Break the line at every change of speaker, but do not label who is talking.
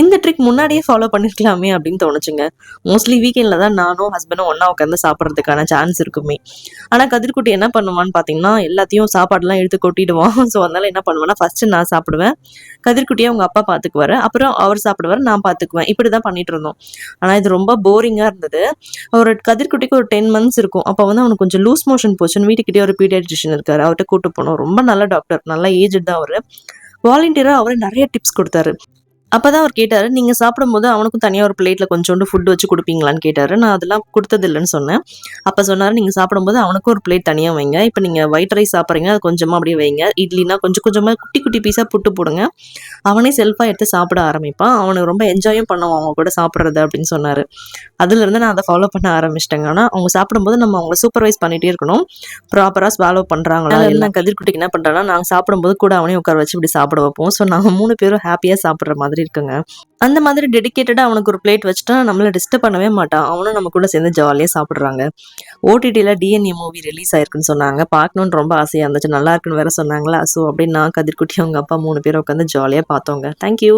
இந்த ட்ரிக் முன்னாடியே ஃபாலோ பண்ணிருக்கலாமே அப்படின்னு தோணுச்சுங்க. மோஸ்ட்லி வீக்கெண்டில் தான் நானும் ஹஸ்பண்டும் ஒன்றா உட்காந்து சாப்பிட்றதுக்கான சான்ஸ் இருக்குமே. ஆனால் கதிர்குட்டி என்ன பண்ணுவான்னு பார்த்தீங்கன்னா எல்லாத்தையும் சாப்பாடுலாம் எடுத்து கொட்டிடுவான். ஸோ அதனால என்ன பண்ணுவேன்னா ஃபர்ஸ்ட் நான் சாப்பிடுவேன். கதிர்குட்டியை அவங்க அப்பா பார்த்துக்குவாரு அப்புறம் அவர் சாப்பிடுவார் நான் பார்த்துக்குவேன் இப்படி தான் பண்ணிட்டு இருந்தோம் ஆனால் இது ரொம்ப போரிங்காக இருந்தது. ஒரு கதிர்குட்டிக்கு ஒரு டென் மந்த்ஸ் இருக்கும். அப்போ வந்து அவனுக்கு கொஞ்சம் லூஸ் மோஷன் போச்சுன்னு வீட்டுக்கிட்டே ஒரு பீடியாட்ரிஷியன் இருக்காரு. அவர்கிட்ட கூட்டு போனோம். ரொம்ப நல்ல டாக்டர் நல்ல ஏஜ் தான் அவர். வாலண்டியராக அவரே நிறைய டிப்ஸ் கொடுத்தாரு. அப்பதான் அவர் கேட்டாரு நீங்க சாப்பிடும்போது அவனுக்கும் தனியா ஒரு பிளேட்ல கொஞ்சோண்டு ஃபுட் வச்சு கொடுப்பீங்களான்னு கேட்டாரு. நான் அதெல்லாம் கொடுத்தது இல்லைன்னு சொன்னேன். அப்ப சொன்னாரு நீங்க சாப்பிடும்போது அவனுக்கும் ஒரு பிளேட் தனியா வைங்க. இப்ப நீங்க ஒயிட் ரைஸ் சாப்பிட்றீங்க அது கொஞ்சமா அப்படியே வைங்க. இட்லினா கொஞ்சம் கொஞ்சமா குட்டி குட்டி பீஸா புட்டு போடுங்க. அவனே செல்ஃபா எடுத்து சாப்பிட ஆரம்பிப்பான். அவனுக்கு ரொம்ப என்ஜாயும் பண்ணுவான் அவங்க கூட சாப்பிட்றது அப்படின்னு சொன்னாரு. அதுல இருந்து நான் அதை ஃபாலோ பண்ண ஆரம்பிச்சிட்டேங்க. ஆனா அவங்க சாப்பிடும்போது நம்ம அவங்கள சூப்பர்வைஸ் பண்ணிட்டே இருக்கணும். ப்ராப்பரா ஸ்வாலோ பண்றாங்களா எல்லாம் கதிர்குட்டிக்கு என்ன பண்றாங்கன்னா நாங்க சாப்பிடும்போது கூட அவனையும் உட்கார வச்சு இப்படி சாப்பிட வைப்போம். ஸோ நாங்க மூணு பேரும் ஹாப்பியா சாப்பிடுற மாதிரி இருக்குங்க அந்த மாதிரி டெடிக்கேட்டடாக அவனுக்கு ஒரு பிளேட் வச்சுட்டா நம்மள டிஸ்டர்ப் பண்ணவே மாட்டான். அவனும் நம்ம கூட சேர்ந்து ஜாலியாக சாப்பிட்றாங்க. ஓடிடியில் டிஎன்ஏ மூவி ரிலீஸ் ஆயிருக்குன்னு சொன்னாங்க. பார்க்கணுன்னு ரொம்ப ஆசையாக இருந்துச்சு. நல்லா இருக்குன்னு வேற சொன்னாங்களா? ஸோ அப்படின்னு நான் கதிர்குட்டி அவங்க அப்பா மூணு பேரும் உட்காந்து ஜாலியாக பார்த்தோங்க. தேங்க்யூ